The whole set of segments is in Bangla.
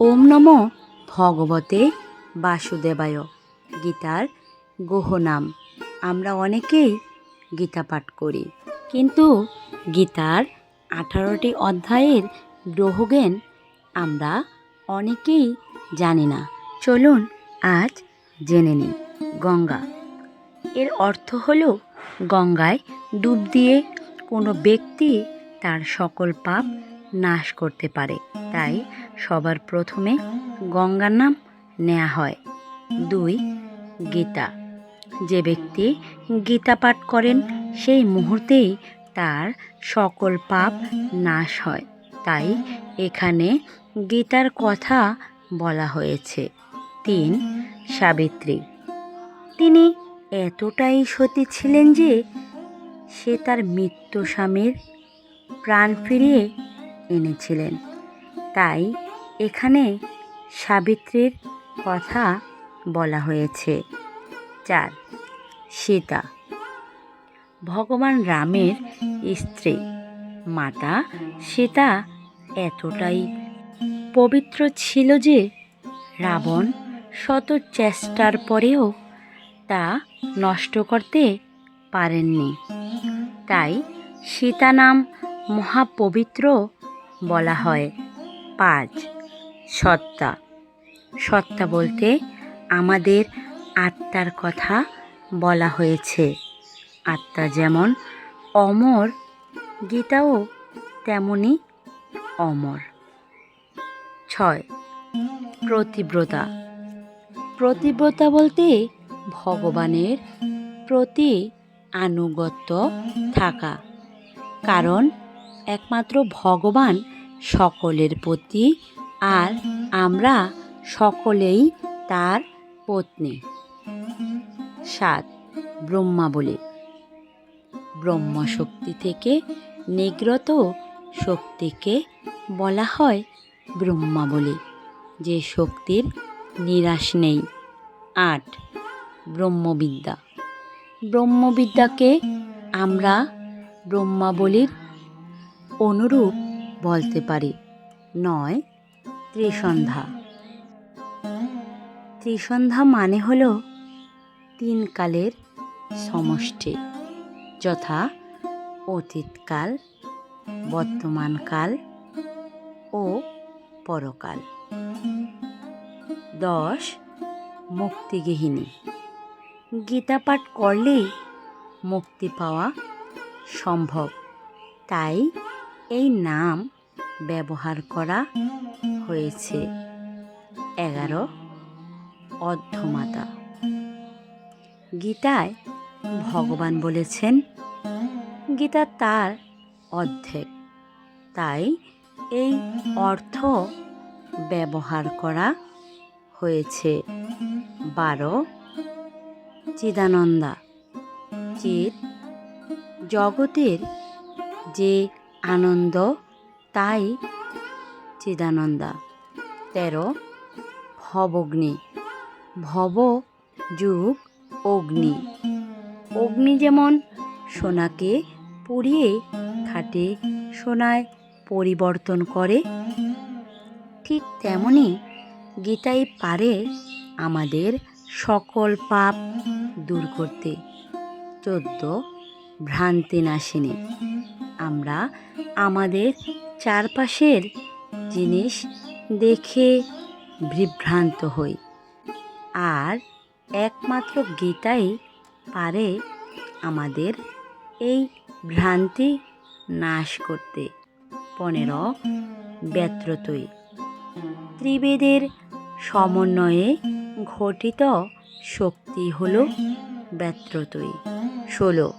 ওম নম ভগবতে বাসুদেবায়। গীতার গুহ নাম। আমরা অনেকেই গীতা পাঠ করি। কিন্তু গীতার আঠারোটি অধ্যায়ের গ্রহজ্ঞান আমরা অনেকেই জানি না। চলুন আজ জেনে নিই গঙ্গা। এর অর্থ হলো গঙ্গায় ডুব দিয়ে কোনো ব্যক্তি তার সকল পাপ নাশ করতে পারে। তাই সবার প্রথমে গঙ্গার নাম নেওয়া হয়। দুই, গীতা। যে ব্যক্তি গীতা পাঠ করেন, সেই মুহূর্তেই তার সকল পাপ নাশ হয়। তাই এখানে গীতার কথা বলা হয়েছে। তিন, সাবিত্রী। তিনি এতটাই সতী ছিলেন যে সে তার মৃত্যু স্বামীর প্রাণ ফিরিয়ে এনেছিলেন। তাই এখানে সাবিত্রীর কথা বলা হয়েছে। চার, সীতা। ভগবান রামের স্ত্রী। মাতা, সীতা এতটাই পবিত্র ছিল যে রাবণ শত চেষ্টার পরেও তা নষ্ট করতে পারেননি। তাই সীতা নাম মহাপবিত্র বলা হয়। পাঁচ, সত্তা। সত্তা বলতে আমাদের আত্মার কথা বলা হয়েছে। আত্মা যেমন অমর, গীতাও তেমনি অমর। ছয়, প্রতিব্রতা। প্রতিব্রতা বলতে ভগবানের প্রতি আনুগত্য থাকা। কারণ একমাত্র ভগবান সকলের প্রতি আর আমরা সকলেই তার পত্নী। সাত, ব্রহ্মা বলে। ব্রহ্মশক্তি থেকে নিগ্রত শক্তিকে বলা হয় ব্রহ্মা বলে, যে শক্তির নিরাশ নেই। আট, ব্রহ্মবিদ্যা। ব্রহ্মবিদ্যাকে আমরা ব্রহ্মাবলীর অনুরূপ বলতে পারি। নয়, ত্রিসন্ধ্যা। ত্রিসন্ধ্যা মানে হল তিন কালের সমষ্টি, যথা অতীতকাল, বর্তমানকাল ও পরকাল। দশ, মুক্তিগৃহিণী। গীতা পাঠ করলেই মুক্তি পাওয়া সম্ভব, তাই এই নাম ব্যবহার করা হয়েছে। এগারো অর্ধমাতা। গীতায় ভগবান বলেছেন, গীতা তার অর্ধেক। তাই এই অর্থ ব্যবহার করা হয়েছে। বারো চিদানন্দা। চিত জগতের যে আনন্দ, তাই চিদানন্দা। তেরো, ভবগ্নি। ভব যুগ অগ্নি। অগ্নি যেমন সোনাকে পুড়িয়ে খাটে, সোনায় পরিবর্তন করে, ঠিক তেমনি গীতাই পারে আমাদের সকল পাপ দূর করতে। চোদ্দ ভ্রান্তি নাশিনী আমরা আমাদের চারপাশের জিনিস দেখে বিভ্রান্ত হই। আর একমাত্র গীতাই পারে আমাদের এই ভ্রান্তি নাশ করতে। পনেরো ব্যত্রতই ত্রিবেদের সমন্বয়ে ঘটিত শক্তি হল ব্যত্রতই ষোলো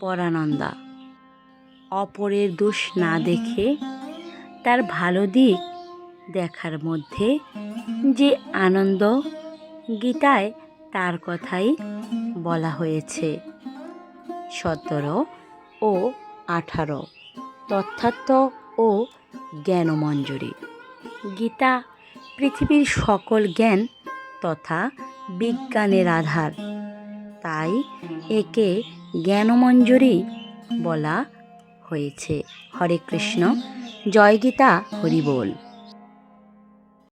পরানন্দা। অপরের দোষ না দেখে তার ভালো দিক দেখার মধ্যে যে আনন্দ গীতায় তার কথাই বলা হয়েছে। সতেরো ও আঠারো। তথ্যাত্ম ও জ্ঞানমঞ্জুরি। গীতা পৃথিবীর সকল জ্ঞান তথা বিজ্ঞানের আধার। তাই একে জ্ঞানমঞ্জুরি বলা হয়েছে। হরে কৃষ্ণ জয় গীতা হরি বল।